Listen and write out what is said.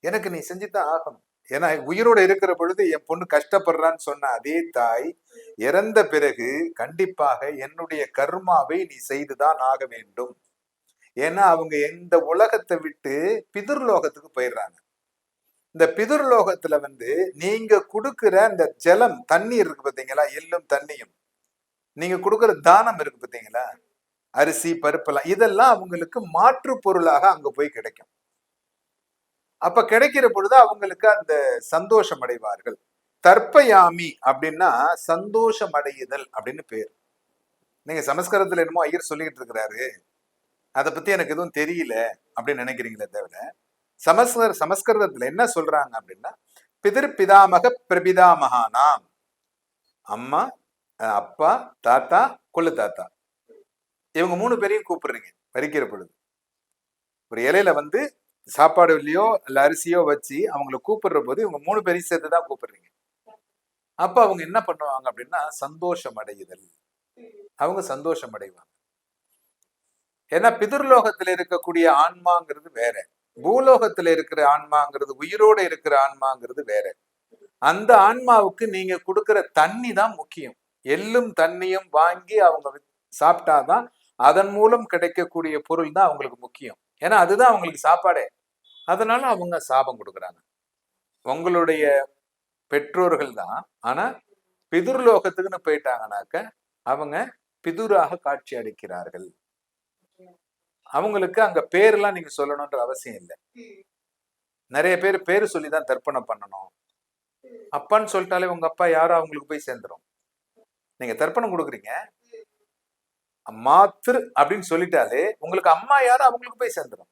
எனக்கு நீ செஞ்சுதான் ஆகணும். ஏன்னா உயிரோட இருக்கிற பொழுது என் பொண்ணு கஷ்டப்படுறான்னு சொன்ன அதே தாய் இறந்த பிறகு கண்டிப்பாக என்னுடைய கர்மாவை நீ செய்துதான் ஆக வேண்டும். ஏன்னா அவங்க எந்த உலகத்தை விட்டு பிதுர்லோகத்துக்கு போயிடுறாங்க. இந்த பிதுர்லோகத்துல வந்து நீங்க கொடுக்கிற அந்த ஜலம் தண்ணீர் இருக்கு பார்த்தீங்களா? எள்ளும் தண்ணியும். நீங்க கொடுக்குற தானம் இருக்கு பார்த்தீங்களா? அரிசி பருப்பெல்லாம் இதெல்லாம் அவங்களுக்கு மாற்று பொருளாக அங்க போய் கிடைக்கும். அப்ப கிடைக்கிற பொழுது அவங்களுக்கு அந்த சந்தோஷம் அடைவார்கள். தற்பயாமி அப்படின்னா சந்தோஷம் அடையுதல் அப்படின்னு பேர். நீங்க சமஸ்கிருதத்துல என்னமோ ஐயர் சொல்லிக்கிட்டு இருக்கிறாரு. அதை பத்தி எனக்கு எதுவும் தெரியல அப்படின்னு நினைக்கிறீங்களே தவிர சமஸ்கிருத சமஸ்கிருதத்துல என்ன சொல்றாங்க அப்படின்னா பிதிர் பிதாமக பிரபிதாமகானாம் அம்மா அஹ் அப்பா தாத்தா கொள்ளு தாத்தா. இவங்க மூணு பேரையும் கூப்பிடுறீங்க பறிக்கிற பொழுது. ஒரு இலையில வந்து சாப்பாடு இல்லையோ இல்ல அரிசியோ வச்சு அவங்கள கூப்பிடுற போது இவங்க மூணு பேரையும் சேர்த்து தான் கூப்பிடுறீங்க. அப்ப அவங்க என்ன பண்ணுவாங்க அப்படின்னா சந்தோஷம் அடையுதல். அவங்க சந்தோஷம் அடைவாங்க. ஏன்னா பிதுர்லோகத்துல இருக்கக்கூடிய ஆன்மாங்கிறது வேற. பூலோகத்துல இருக்கிற ஆன்மாங்கிறது உயிரோட இருக்கிற ஆன்மாங்கிறது வேற. அந்த ஆன்மாவுக்கு நீங்க கொடுக்கிற தண்ணி தான் முக்கியம். எள்ளும் தண்ணியும் வாங்கி அவங்க சாப்பிட்டாதான் அதன் மூலம் கிடைக்கக்கூடிய பொருள் தான் அவங்களுக்கு முக்கியம். ஏன்னா அதுதான் அவங்களுக்கு சாப்பாடே. அதனால அவங்க சாபம் கொடுக்குறாங்க. உங்களுடைய பெற்றோர்கள் தான். ஆனா பிதுர்லோகத்துக்குன்னு போயிட்டாங்கனாக்க அவங்க பிதுராக காட்சி அளிக்கிறார்கள். அவங்களுக்கு அங்க பேர்லாம் நீங்க சொல்லணும்ன்ற அவசியம் இல்லை. நிறைய பேர் பேர் சொல்லி தான் தர்ப்பணம் பண்ணணும். அப்பான்னு சொல்லிட்டாலே உங்க அப்பா யாரோ அவங்களுக்கு போய் சேர்ந்துரும். நீங்க தர்ப்பணம் கொடுக்குறீங்க. மாத்திரு அப்படின்னு சொல்லிட்டாலே உங்களுக்கு அம்மா யாரோ அவங்களுக்கு போய் சேர்ந்துடும்